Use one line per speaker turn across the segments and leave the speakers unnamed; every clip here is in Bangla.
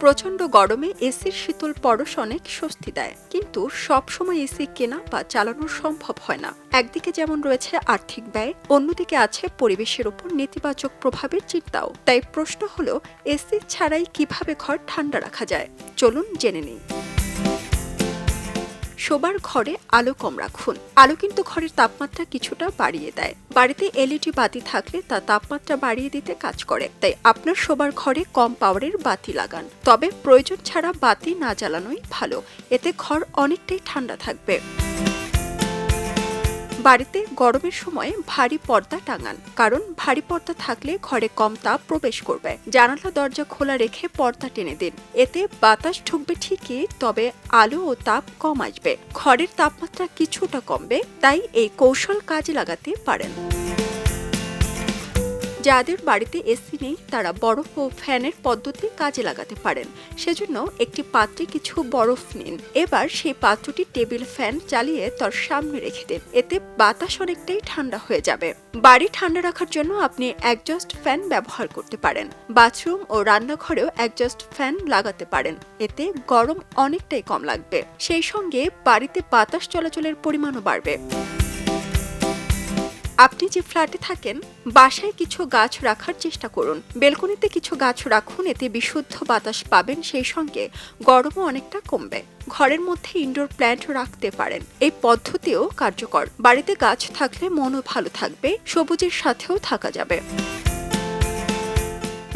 প্রচণ্ড গরমে এসির শীতল পরশ অনেক স্বস্তি দেয়। কিন্তু সবসময় এসি কেনা বা চালানো সম্ভব হয় না। একদিকে যেমন রয়েছে আর্থিক ব্যয়, অন্যদিকে আছে পরিবেশের উপর নেতিবাচক প্রভাবের চিন্তাও। তাই প্রশ্ন হলো, এসি ছাড়াই কীভাবে ঘর ঠান্ডা রাখা যায়? চলুন জেনে নিই। শোবার ঘরে আলো কম রাখুন। আলো কিন্তু ঘরের তাপমাত্রা কিছুটা বাড়িয়ে দেয়। বাড়িতে এলইডি বাতি থাকলে তা তাপমাত্রা বাড়িয়ে দিতে কাজ করে। তাই আপনার শোবার ঘরে কম পাওয়ারের বাতি লাগান। তবে প্রয়োজন ছাড়া বাতি না জ্বালানোই ভালো। এতে ঘর অনেকটাই ঠান্ডা থাকবে। বাড়িতে গরমের সময় ভারী পর্দা টাঙান, কারণ ভারী পর্দা থাকলে ঘরে কম তাপ প্রবেশ করবে। জানালা দরজা খোলা রেখে পর্দা টেনে দিন। এতে বাতাস ঢুকবে ঠিকই, তবে আলো ও তাপ কম আসবে। ঘরের তাপমাত্রা কিছুটা কমবে, তাই এই কৌশল কাজে লাগাতে পারেন। যাদের বাড়িতে এসি নেই, তারা বরফ ও ফ্যানের পদ্ধতি কাজে লাগাতে পারেন। সেজন্য একটি পাত্রে কিছু বরফ নিন। এবার সেই পাত্রটি টেবিল ফ্যান চালিয়ে তার সামনে রেখে দিন। এতে বাতাস অনেকটাই ঠান্ডা হয়ে যাবে। বাড়ি ঠান্ডা রাখার জন্য আপনি একজস্ট ফ্যান ব্যবহার করতে পারেন। বাথরুম ও রান্নাঘরেও একজস্ট ফ্যান লাগাতে পারেন। এতে গরম অনেকটাই কম লাগবে। সেই সঙ্গে বাড়িতে বাতাস চলাচলের পরিমাণও বাড়বে। আপনি যে ফ্ল্যাটে থাকেন, বাসায় কিছু গাছ রাখার চেষ্টা করুন। বেলকনিতে কিছু গাছ রাখুন, এতে বিশুদ্ধ বাতাস পাবেন, সেই সঙ্গে গরমও অনেকটা কমবে। ঘরের মধ্যে ইনডোর প্ল্যান্ট রাখতে পারেন। এই পদ্ধতিও কার্যকর। বাড়িতে গাছ থাকলে মনও ভালো থাকবে, সবুজের সাথেও থাকা যাবে।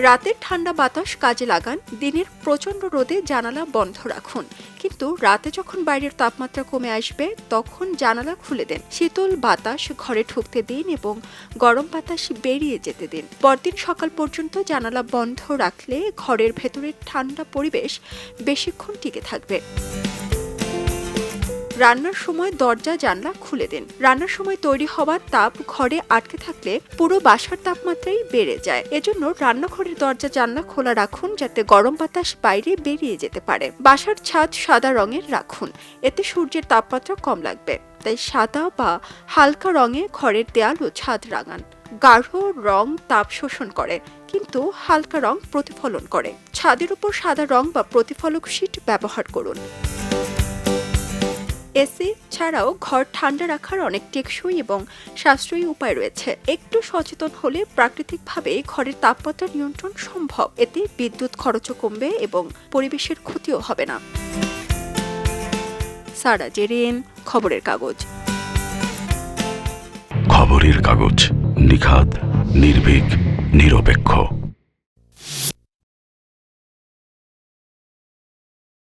রাতের ঠান্ডা বাতাস কাজে লাগান, দিনের প্রচণ্ড রোদে জানালা বন্ধ রাখুন। কিন্তু রাতে যখন বাইরের তাপমাত্রা কমে আসবে, তখন জানালা খুলে দেন। শীতল বাতাস ঘরে ঢুকতে দিন এবং গরম বাতাস বেরিয়ে যেতে দিন। পরদিন সকাল পর্যন্ত জানালা বন্ধ রাখলে ঘরের ভেতরের ঠান্ডা পরিবেশ বেশিক্ষণ টিকে থাকবে। রান্নার সময় দরজা, জানলা খুলে দিন। রান্নার সময় তৈরি হওয়া তাপ ঘরে আটকে থাকলে পুরো বাসার তাপমাত্রাই বেড়ে যায়। এজন্য রান্নাঘরের দরজা, জানলা খোলা রাখুন যাতে গরম বাতাস বাইরে বেরিয়ে যেতে পারে। বাসার ছাদ সাদা রঙের রাখুন, এতে সূর্যের তাপমাত্রা কম লাগবে। তাই সাদা বা হালকা রঙে ঘরের দেয়াল ও ছাদ রাঙান। গাঢ় রং তাপ শোষণ করে, কিন্তু হালকা রং প্রতিফলন করে। ছাদের উপর সাদা রং বা প্রতিফলক শীট ব্যবহার করুন। এসি ছাড়াও ঘর ঠান্ডা রাখার অনেক টেকসই এবং সাশ্রয়ী উপায় রয়েছে। একটু সচেতন হলে প্রাকৃতিকভাবে ঘরের তাপমাত্রা নিয়ন্ত্রণ সম্ভব। এতে বিদ্যুৎ খরচও কমবে এবং পরিবেশের ক্ষতিও হবে না। সারা জেরিন খবরের কাগজ।
খবরের কাগজ নিখাত নির্ভীক, নিরপেক্ষ।